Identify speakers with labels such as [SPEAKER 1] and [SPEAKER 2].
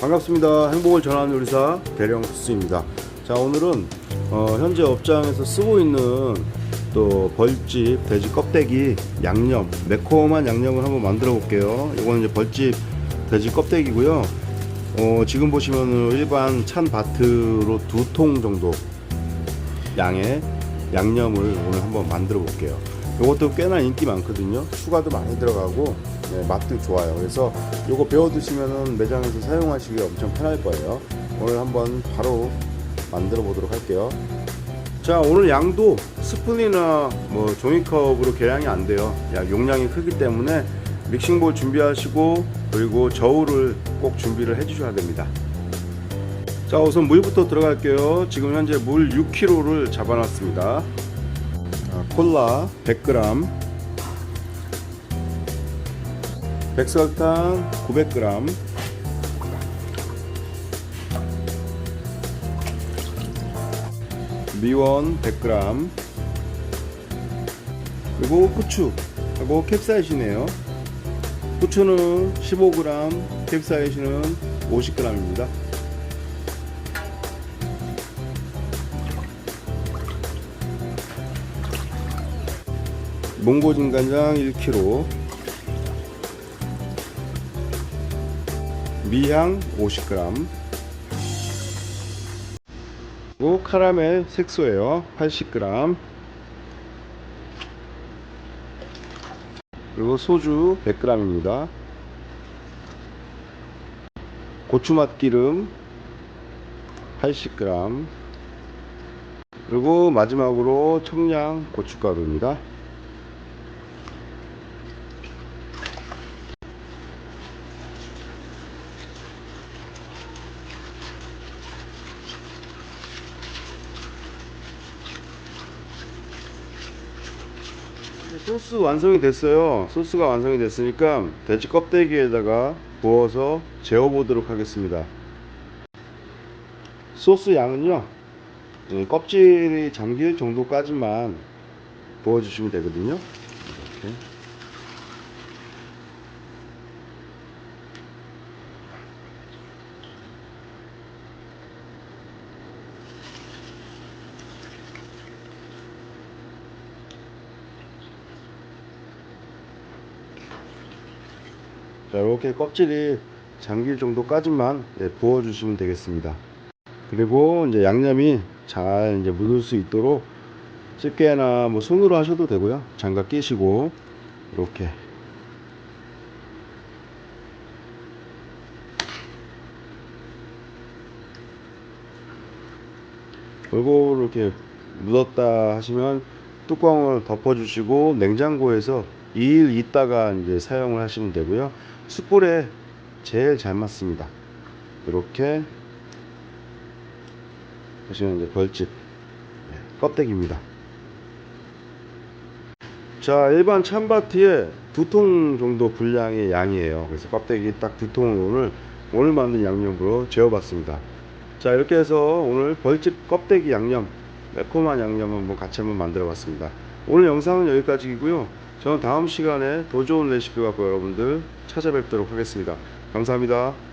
[SPEAKER 1] 반갑습니다. 행복을 전하는 요리사 대령 수입니다. 자 오늘은 어, 현재 업장에서 쓰고 있는 또 벌집 돼지 껍데기 양념 매콤한 양념을 한번 만들어 볼게요. 이거는 이제 벌집 돼지 껍데기고요. 어, 지금 보시면은 일반 찬 바트로 두 통 정도 양의 양념을 오늘 한번 만들어 볼게요. 이것도 꽤나 인기 많거든요. 추가도 많이 들어가고 네, 맛도 좋아요. 그래서 이거 배워 드시면은 매장에서 사용하시기 엄청 편할 거예요. 오늘 한번 바로 만들어 보도록 할게요. 자 오늘 양도 스푼이나 뭐 종이컵으로 계량이 안 돼요. 야, 용량이 크기 때문에 믹싱볼 준비하시고 그리고 저울을 꼭 준비를 해주셔야 됩니다. 자 우선 물부터 들어갈게요. 지금 현재 물 6kg를 잡아놨습니다. 자, 콜라 100g, 백설탕 900g, 미원 100g, 그리고 후추, 그리고 캡사이신이에요. 후추는 15g, 캡사이신은 50g입니다. 몽고진 간장 1kg 미향 50g 그리고 카라멜 색소예요. 80g 그리고 소주 100g입니다. 고추맛 기름 80g 그리고 마지막으로 청양 고춧가루입니다 소스 완성이 됐어요. 소스가 완성이 됐으니까 돼지 껍데기에다가 부어서 재워 보도록 하겠습니다. 소스 양은요, 예, 껍질이 잠길 정도까지만 부어 주시면 되거든요. 이렇게. 자, 이렇게 껍질이 잠길 정도까지만 예, 부어 주시면 되겠습니다. 그리고 이제 양념이 잘 이제 묻을 수 있도록 집게나 뭐 손으로 하셔도 되고요. 장갑 끼시고 이렇게 그리고 이렇게 묻었다 하시면 뚜껑을 덮어주시고 냉장고에서 2일 있다가 이제 사용을 하시면 되고요. 숯불에 제일 잘 맞습니다. 이렇게 보시면 이제 벌집 네, 껍데기입니다. 자 일반 찬바티에 두 통 정도 분량의 양이에요. 그래서 껍데기 딱 두 통을 오늘 오늘 만든 양념으로 재워봤습니다. 자 이렇게 해서 오늘 벌집 껍데기 양념 매콤한 양념 한번 같이 한번 만들어 봤습니다. 오늘 영상은 여기까지이고요. 저는 다음 시간에 더 좋은 레시피 갖고 여러분들 찾아뵙도록 하겠습니다. 감사합니다.